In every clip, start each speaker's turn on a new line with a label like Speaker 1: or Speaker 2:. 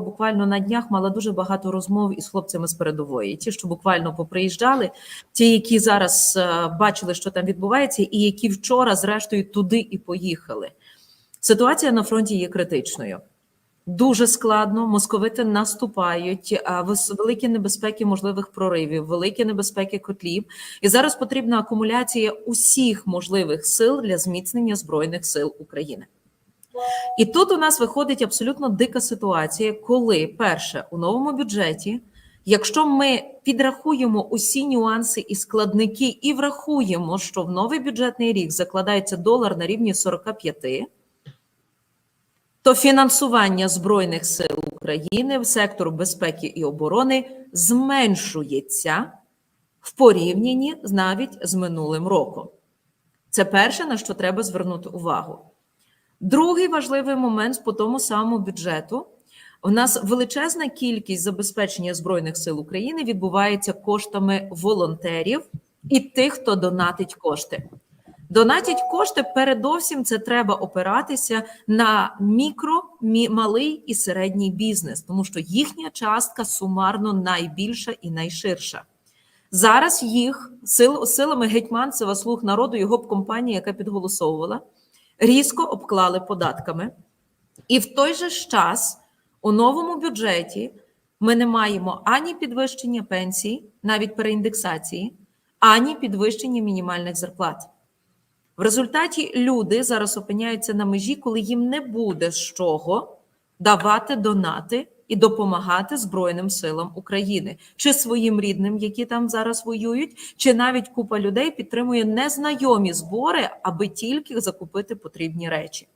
Speaker 1: буквально на днях мала дуже багато розмов із хлопцями з передової. Ті, що буквально поприїжджали, ті, які зараз е, бачили, що там відбувається, і які вчора, зрештою, туди і поїхали. Ситуація на фронті є критичною. Дуже складно, московити наступають, а великі небезпеки можливих проривів, великі небезпеки котлів. І зараз потрібна акумуляція усіх можливих сил для зміцнення збройних сил України. І тут у нас виходить абсолютно дика ситуація, коли перше у новому бюджеті, якщо ми підрахуємо усі нюанси і складники, і врахуємо, що в новий бюджетний рік закладається долар на рівні 45, то фінансування Збройних сил України в сектору безпеки і оборони зменшується в порівнянні навіть з минулим роком. Це перше, на що треба звернути увагу. Другий важливий момент по тому самому бюджету. У нас величезна кількість забезпечення Збройних сил України відбувається коштами волонтерів і тих, хто донатить кошти. Донатять кошти передовсім це треба опиратися на мікро, малий і середній бізнес, тому що їхня частка сумарно найбільша і найширша. Зараз їх сил, силами гетьманцева слуг народу, його б компанія, яка підголосовувала, різко обклали податками. І в той же час у новому бюджеті ми не маємо ані підвищення пенсій, навіть переіндексації, ані підвищення мінімальних зарплат. В результаті люди зараз опиняються на межі, коли їм не буде з чого давати донати і допомагати Збройним силам України, чи своїм рідним, які там зараз воюють, чи навіть купа людей підтримує незнайомі збори, аби тільки закупити потрібні речі.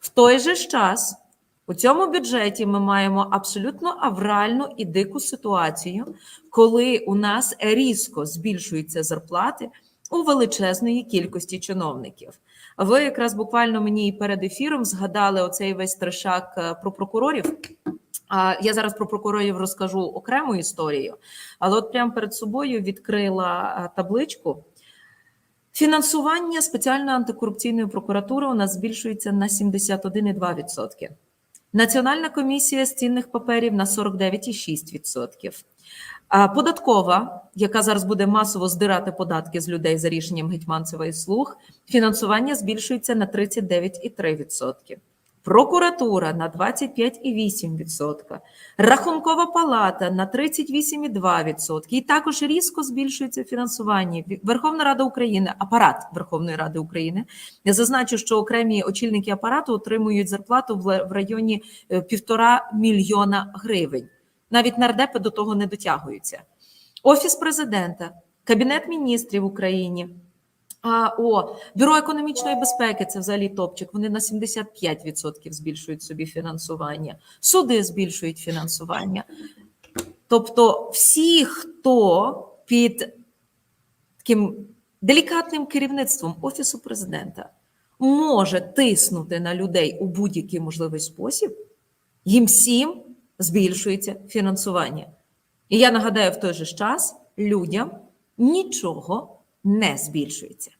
Speaker 1: В той же час у цьому бюджеті ми маємо абсолютно авральну і дику ситуацію, коли у нас різко збільшуються зарплати у величезної кількості чиновників. Ви якраз буквально мені перед ефіром згадали оцей весь трешак е, про прокурорів. Я зараз про прокурорів розкажу окрему історію, але от прямо перед собою відкрила табличку. Фінансування спеціальної антикорупційної прокуратури у нас збільшується на 71,2%. Національна комісія з цінних паперів на 49,6%. А Податкова, яка зараз буде масово здирати податки з людей за рішенням Гетьманцева і слуг, фінансування збільшується на 39,3%. Прокуратура на 25,8%, Рахункова палата на 38,2%. І також різко збільшується фінансування. Верховна Рада України, апарат Верховної Ради України. Я зазначу, що окремі очільники апарату отримують зарплату в районі е, півтора мільйона гривень. Навіть нардепи до того не дотягуються. Офіс президента, Кабінет міністрів України. А, о, Бюро економічної безпеки це взагалі топчик. Вони на 75% збільшують собі фінансування. Суди збільшують фінансування. Тобто, всі, хто під таким делікатним керівництвом Офісу президента може тиснути на людей у будь-який можливий спосіб, їм всім збільшується фінансування. І я нагадаю, в той же час людям нічого не збільшується.